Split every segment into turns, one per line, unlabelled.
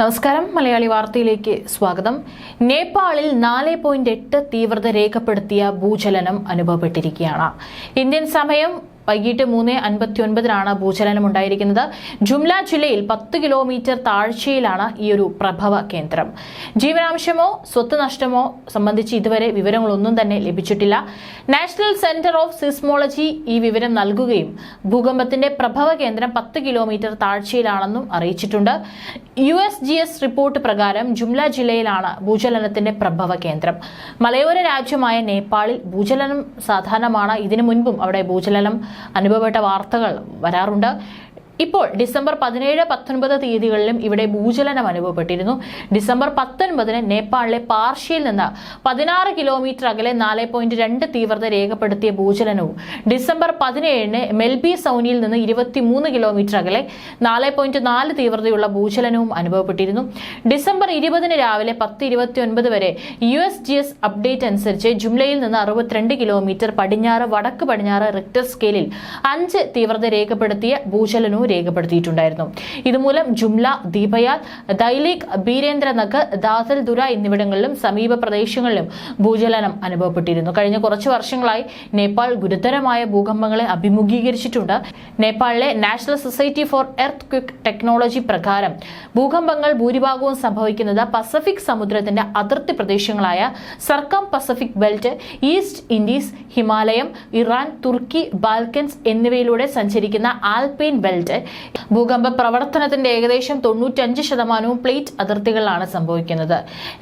നമസ്കാരം. മലയാളി വാർത്തയിലേക്ക് സ്വാഗതം. നേപ്പാളിൽ നാല് പോയിന്റ് എട്ട് തീവ്രത രേഖപ്പെടുത്തിയ ഭൂചലനം അനുഭവപ്പെട്ടിരിക്കുകയാണ്. ഇന്ത്യൻ സമയം വൈകിട്ട് മൂന്ന് അൻപത്തി ഒൻപതിനാണ് ഭൂചലനം ഉണ്ടായിരിക്കുന്നത് ജുംല ജില്ലയിൽ പത്ത് കിലോമീറ്റർ താഴ്ചയിലാണ് ഈ ഒരു പ്രഭവ കേന്ദ്രം. ജീവനാംശമോ സ്വത്ത് നഷ്ടമോ സംബന്ധിച്ച് ഇതുവരെ വിവരങ്ങളൊന്നും തന്നെ ലഭിച്ചിട്ടില്ല. നാഷണൽ സെന്റർ ഓഫ് സിസ്മോളജി ഈ വിവരം നൽകുകയും ഭൂകമ്പത്തിന്റെ പ്രഭവ കേന്ദ്രം പത്ത് കിലോമീറ്റർ താഴ്ചയിലാണെന്നും അറിയിച്ചിട്ടുണ്ട്. U S G S report പ്രകാരം ജുംല ജില്ലയിലാണ് ഭൂചലനത്തിന്റെ പ്രഭവ കേന്ദ്രം. മലയോര രാജ്യമായ നേപ്പാളിൽ ഭൂചലനം സാധാരണമാണ്. ഇതിനു മുൻപും അവിടെ ഭൂചലനം അനുഭവപ്പെട്ട വാർത്തകൾ വരാറുണ്ട്. ഇപ്പോൾ ഡിസംബർ പതിനേഴ് പത്തൊൻപത് തീയതികളിലും ഇവിടെ ഭൂചലനം അനുഭവപ്പെട്ടിരുന്നു. ഡിസംബർ പത്തൊൻപതിന് നേപ്പാളിലെ പാർഷ്യയിൽ നിന്ന് പതിനാറ് കിലോമീറ്റർ അകലെ നാല് പോയിന്റ് രണ്ട് തീവ്രത രേഖപ്പെടുത്തിയ ഭൂചലനവും ഡിസംബർ പതിനേഴിന് മെൽബി സൗനിയിൽ നിന്ന് ഇരുപത്തിമൂന്ന് കിലോമീറ്റർ അകലെ നാല് പോയിന്റ് നാല് തീവ്രതയുള്ള ഭൂചലനവും അനുഭവപ്പെട്ടിരുന്നു. ഡിസംബർ ഇരുപതിന് രാവിലെ പത്ത് ഇരുപത്തി ഒൻപത് വരെ U S G S update അനുസരിച്ച് ജുംലയിൽ നിന്ന് അറുപത്തിരണ്ട് കിലോമീറ്റർ പടിഞ്ഞാറ് വടക്ക് പടിഞ്ഞാറ് റിക്ടർ സ്കെയിലിൽ അഞ്ച് തീവ്രത രേഖപ്പെടുത്തിയ ഭൂചലനവും രേഖപ്പെടുത്തിയിട്ടുണ്ടായിരുന്നു. ഇതുമൂലം ജുംല ദീപയാൽ ദൈലിക് ബീരേന്ദ്രനഗർ ദാസൽദുര എന്നിവിടങ്ങളിലും സമീപ പ്രദേശങ്ങളിലും ഭൂചലനം അനുഭവപ്പെട്ടിരുന്നു. കഴിഞ്ഞ കുറച്ച് വർഷങ്ങളായി നേപ്പാൾ ഗുരുതരമായ ഭൂകമ്പങ്ങളെ അഭിമുഖീകരിച്ചിട്ടുണ്ട്. നേപ്പാളിലെ National Society for Earthquake Technology പ്രകാരം ഭൂകമ്പങ്ങൾ ഭൂരിഭാഗവും സംഭവിക്കുന്നത് പസഫിക് സമുദ്രത്തിന്റെ അതിർത്തി പ്രദേശങ്ങളായ circum Pacific belt East Indies Himalaya Iran Turkey Balkans എന്നിവയിലൂടെ സഞ്ചരിക്കുന്ന ആൽപൈൻ ബെൽറ്റ് ഭൂകമ്പ പ്രവർത്തനത്തിന്റെ ഏകദേശം തൊണ്ണൂറ്റഞ്ച് ശതമാനവും പ്ലേറ്റ് അതിർത്തികളിലാണ് സംഭവിക്കുന്നത്.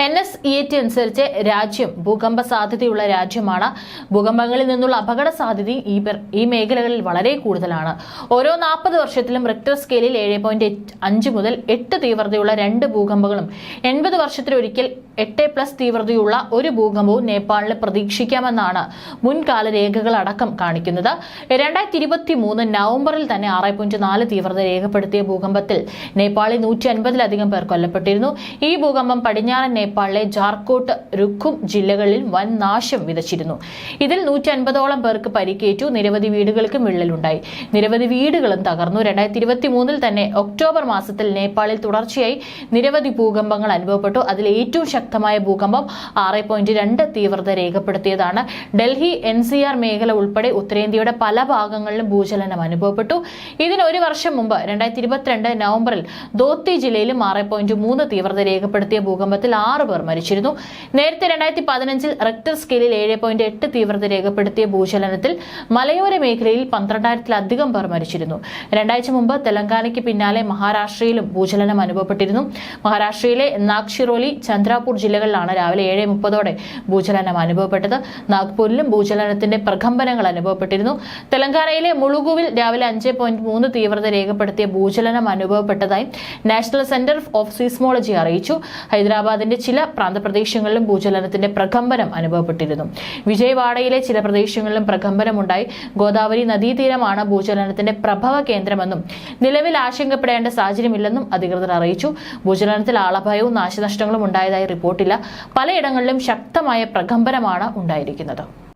എൻ എസ് ഇ ടി അനുസരിച്ച് രാജ്യം ഭൂകമ്പ സാധ്യതയുള്ള രാജ്യമാണ്. ഭൂകമ്പങ്ങളിൽ നിന്നുള്ള അപകട സാധ്യത ഈ ഈ മേഖലകളിൽ വളരെ കൂടുതലാണ്. ഓരോ നാൽപ്പത് വർഷത്തിലും റിക്ടർ സ്കെയിലിൽ ഏഴ് പോയിന്റ് അഞ്ച് മുതൽ എട്ട് തീവ്രതയുള്ള രണ്ട് ഭൂകമ്പങ്ങളും എൺപത് വർഷത്തിലൊരിക്കൽ എട്ട് പ്ലസ് തീവ്രതയുള്ള ഒരു ഭൂകമ്പവും നേപ്പാളിൽ പ്രതീക്ഷിക്കാമെന്നാണ് മുൻകാല രേഖകളടക്കം കാണിക്കുന്നത്. രണ്ടായിരത്തി ഇരുപത്തി മൂന്ന് നവംബറിൽ തന്നെ ആറ് പോയിന്റ് നാല് തീവ്രത രേഖപ്പെടുത്തിയ ഭൂകമ്പത്തിൽ നേപ്പാളിൽ നൂറ്റി അൻപതിലധികം പേർ കൊല്ലപ്പെട്ടിരുന്നു. ഈ ഭൂകമ്പം പടിഞ്ഞാറൻ നേപ്പാളിലെ ജാർക്കോട്ട് രുഖും ജില്ലകളിൽ വൻ നാശം വിതച്ചിരുന്നു. ഇതിൽ നൂറ്റി അൻപതോളം പേർക്ക് പരിക്കേറ്റു. നിരവധി വീടുകൾക്കും വിള്ളലുണ്ടായി. നിരവധി വീടുകളും തകർന്നു. രണ്ടായിരത്തി ഇരുപത്തി മൂന്നിൽ തന്നെ ഒക്ടോബർ മാസത്തിൽ നേപ്പാളിൽ തുടർച്ചയായി നിരവധി ഭൂകമ്പങ്ങൾ അനുഭവപ്പെട്ടു. അതിൽ ഏറ്റവും ശക്തമായ ഭൂകമ്പം ആറ് പോയിന്റ് രണ്ട് തീവ്രത രേഖപ്പെടുത്തിയതാണ്. ഡൽഹി എൻ മേഖല ഉൾപ്പെടെ ഉത്തരേന്ത്യയുടെ പല ഭാഗങ്ങളിലും ഭൂചലനം അനുഭവപ്പെട്ടു. ഇതിന് ഒരു വർഷം മുമ്പ് രണ്ടായിരത്തി ഇരുപത്തിരണ്ട് നവംബറിൽ ദോത്തി ജില്ലയിലും ആറ് പോയിന്റ് മൂന്ന് തീവ്രത രേഖപ്പെടുത്തിയ ഭൂകമ്പത്തിൽ ആറ് പേർ മരിച്ചിരുന്നു. നേരത്തെ രണ്ടായിരത്തി പതിനഞ്ചിൽ റെക്ടർ സ്കെയിലിൽ ഏഴ് പോയിന്റ് എട്ട് തീവ്രത രേഖപ്പെടുത്തിയ ഭൂചലനത്തിൽ മലയോര മേഖലയിൽ പന്ത്രണ്ടായിരത്തിലധികം പേർ മരിച്ചിരുന്നു. രണ്ടാഴ്ച മുമ്പ് തെലങ്കാനയ്ക്ക് പിന്നാലെ മഹാരാഷ്ട്രയിലും ഭൂചലനം അനുഭവപ്പെട്ടിരുന്നു. മഹാരാഷ്ട്രയിലെ നാഗ്ഷിറോലി ചന്ദ്രാപൂർ ജില്ലകളിലാണ് രാവിലെ ഏഴ് മുപ്പതോടെ ഭൂചലനം അനുഭവപ്പെട്ടത്. നാഗ്പൂരിലും ഭൂചലനത്തിന്റെ പ്രകമ്പനങ്ങൾ അനുഭവപ്പെട്ടിരുന്നു. തെലങ്കാനയിലെ മുളുകുവിൽ രാവിലെ അഞ്ച് പോയിന്റ് മൂന്ന് തീവ്രത രേഖപ്പെടുത്തിയ ഭൂചലനം അനുഭവപ്പെട്ടതായി നാഷണൽ സെന്റർ ഓഫ് സീസ്മോളജി അറിയിച്ചു. ഹൈദരാബാദിന്റെ ചില പ്രാന്തപ്രദേശങ്ങളിലും ഭൂചലനത്തിന്റെ പ്രകമ്പനം അനുഭവപ്പെട്ടിരുന്നു. വിജയവാഡയിലെ ചില പ്രദേശങ്ങളിലും പ്രകമ്പനമുണ്ടായി. ഗോദാവരി നദീതീരമാണ് ഭൂചലനത്തിന്റെ പ്രഭവ കേന്ദ്രമെന്നും നിലവിൽ ആശങ്കപ്പെടേണ്ട സാഹചര്യമില്ലെന്നും അധികൃതർ അറിയിച്ചു. ഭൂചലനത്തിൽ ആളഭയവും നാശനഷ്ടങ്ങളും ഉണ്ടായതായി റിപ്പോർട്ടില്ല. പലയിടങ്ങളിലും ശക്തമായ പ്രകമ്പനമാണ് ഉണ്ടായിരിക്കുന്നത്.